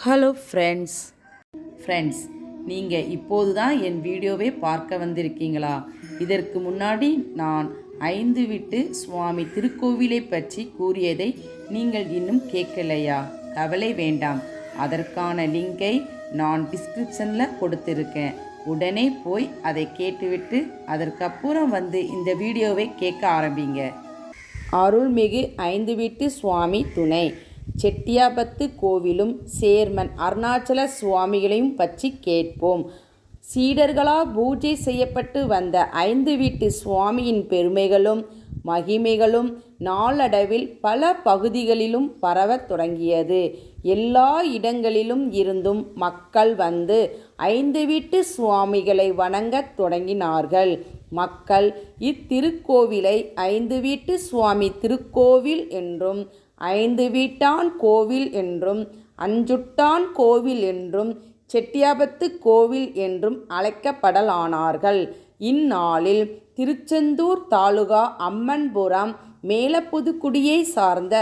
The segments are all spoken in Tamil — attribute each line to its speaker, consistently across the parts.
Speaker 1: ஹலோ ஃப்ரெண்ட்ஸ் ஃப்ரெண்ட்ஸ் நீங்கள் இப்போது தான் என் வீடியோவை பார்க்க வந்திருக்கீங்களா? இதற்கு முன்னாடி நான் ஐந்து விட்டு சுவாமி திருக்கோவிலை பற்றி கூறியதை நீங்கள் இன்னும் கேட்கலையா? கவலை வேண்டாம். அதற்கான லிங்கை நான் டிஸ்கிரிப்ஷனில் கொடுத்துருக்கேன். உடனே போய் அதை கேட்டுவிட்டு அதற்கப்புறம் வந்து இந்த வீடியோவை கேட்க ஆரம்பிங்க. அருள்மிகு ஐந்து வீட்டு சுவாமி துணை. செட்டியாபத்து கோவிலும் சேர்மன் அருணாச்சல சுவாமிகளையும் பற்றி கேட்போம். சீடர்களால் பூஜை செய்யப்பட்டு வந்த ஐந்து வீட்டு சுவாமியின் பெருமைகளும் மகிமைகளும் நாளடைவில் பல பகுதிகளிலும் பரவத் தொடங்கியது. எல்லா இடங்களிலும் இருந்தும் மக்கள் வந்து ஐந்து வீட்டு சுவாமிகளை வணங்கத் தொடங்கினார்கள். மக்கள் இத்திருக்கோவிலை ஐந்து வீட்டு சுவாமி திருக்கோவில் என்றும் ஐந்து வீட்டான் கோவில் என்றும் அஞ்சுட்டான் கோவில் என்றும் செட்டியாபத்து கோவில் என்றும் அழைக்கப்படலானார்கள். இந்நாளில் திருச்செந்தூர் தாலுகா அம்மன்புரம் மேலப்புதுக்குடியை சார்ந்த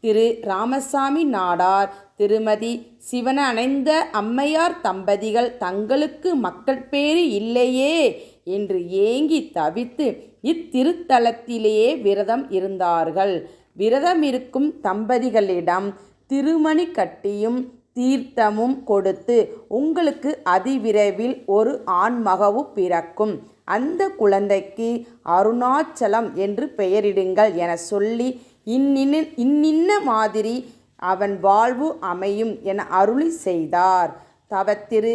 Speaker 1: திரு ராமசாமி நாடார் திருமதி சிவனணைந்த அம்மையார் தம்பதிகள் தங்களுக்கு மக்கள் பேறு இல்லையே என்று ஏங்கி தவித்து இத்திருத்தலத்திலேயே விரதம் இருந்தார்கள். விரதம் இருக்கும் தம்பதிகளிடம் திருமணி கட்டியும் தீர்த்தமும் கொடுத்து உங்களுக்கு அதிவிரைவில் ஒரு ஆண்மகவு பிறக்கும். அந்த குழந்தைக்கு அருணாச்சலம் என்று பெயரிடுங்கள் என சொல்லி இன்னின்ன இன்னின்ன மாதிரி அவன் வாழ்வு அமையும் என அருளி செய்தார். தவத்திரு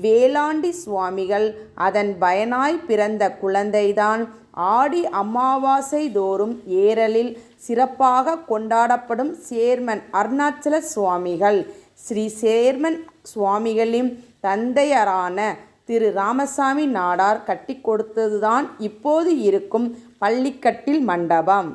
Speaker 1: வேளாண்டி சுவாமிகள் அதன் பயனாய் பிறந்த குழந்தைதான் ஆடி அமாவாசை தோறும் ஏரலில் சிறப்பாக கொண்டாடப்படும் சேர்மன் அருணாச்சல சுவாமிகள். ஸ்ரீ சேர்மன் சுவாமிகளின் தந்தையரான திரு ராமசாமி நாடார் கட்டி கொடுத்ததுதான் இப்போது இருக்கும் பள்ளிக்கட்டில் மண்டபம்.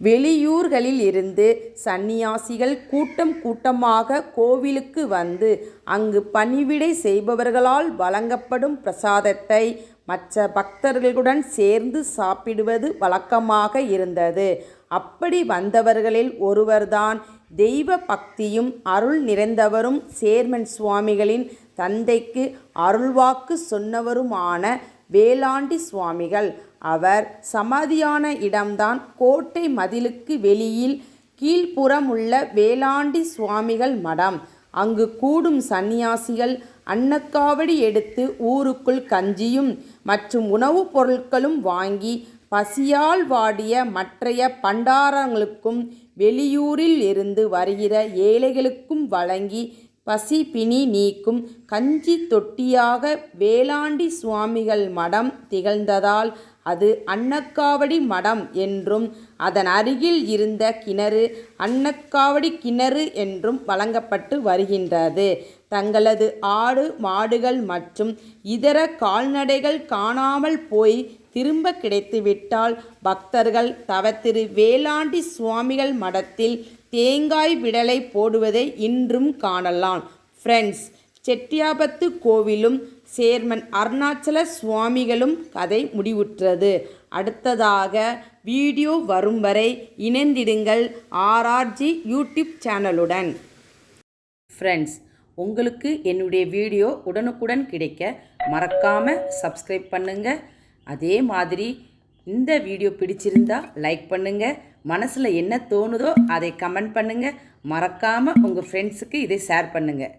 Speaker 1: வெளியூர்களில் இருந்து சந்நியாசிகள் கூட்டம் கூட்டமாக கோவிலுக்கு வந்து அங்கு பணிவிடை செய்பவர்களால் வழங்கப்படும் பிரசாதத்தை மற்ற பக்தர்களுடன் சேர்ந்து சாப்பிடுவது வழக்கமாக இருந்தது. அப்படி வந்தவர்களில் ஒருவர்தான் தெய்வ பக்தியும் அருள் நிறைந்தவரும் சேர்மன் சுவாமிகளின் தந்தைக்கு அருள்வாக்கு சொன்னவருமான வேளாண்டி சுவாமிகள். அவர் சமாதியான இடம்தான் கோட்டை மதிலுக்கு வெளியில் கீழ்ப்புறம் உள்ள வேளாண்டி சுவாமிகள் மடம். அங்கு கூடும் சந்நியாசிகள் அன்னக்காவடி எடுத்து ஊருக்குள் கஞ்சியும் மற்றும் உணவுப் பொருட்களும் வாங்கி பசியால் வாடிய மற்றைய பண்டாரங்களுக்கும் வெளியூரில் இருந்து வருகிற ஏழைகளுக்கும் வழங்கி பசி பிணி நீக்கும் கஞ்சி தொட்டியாக வேளாண்டி சுவாமிகள் மடம் திகழ்ந்ததால் அது அன்னக்காவடி மடம் என்றும் அதன் அருகில் இருந்த கிணறு அன்னக்காவடி கிணறு என்றும் வழங்கப்பட்டு வருகின்றது. தங்களது ஆடு மாடுகள் மற்றும் இதர கால்நடைகள் காணாமல் போய் திரும்ப கிடைத்துவிட்டால் பக்தர்கள் தவத்திரு வேளாண்டி சுவாமிகள் மடத்தில் தேங்காய் விடலை போடுவதை இன்றும் காணலாம். ஃப்ரெண்ட்ஸ் செட்டியாபத்து கோவிலும் சேர்மன் அருணாச்சல சுவாமிகளும் கதை முடிவுற்றது. அடுத்ததாக வீடியோ வரும் வரை இணைந்திடுங்கள் ஆர்ஆர்ஜி யூடியூப் சேனலுடன். ஃப்ரெண்ட்ஸ் உங்களுக்கு என்னுடைய வீடியோ உடனுக்குடன் கிடைக்க மறக்காமல் சப்ஸ்கிரைப் பண்ணுங்கள் அதே மாதிரி இந்த வீடியோ பிடிச்சிருந்தா லைக் பண்ணுங்கள் மனசில் என்ன தோணுதோ அதை கமெண்ட் பண்ணுங்கள் மறக்காமல் உங்கள் ஃப்ரெண்ட்ஸுக்கு இதை ஷேர் பண்ணுங்கள்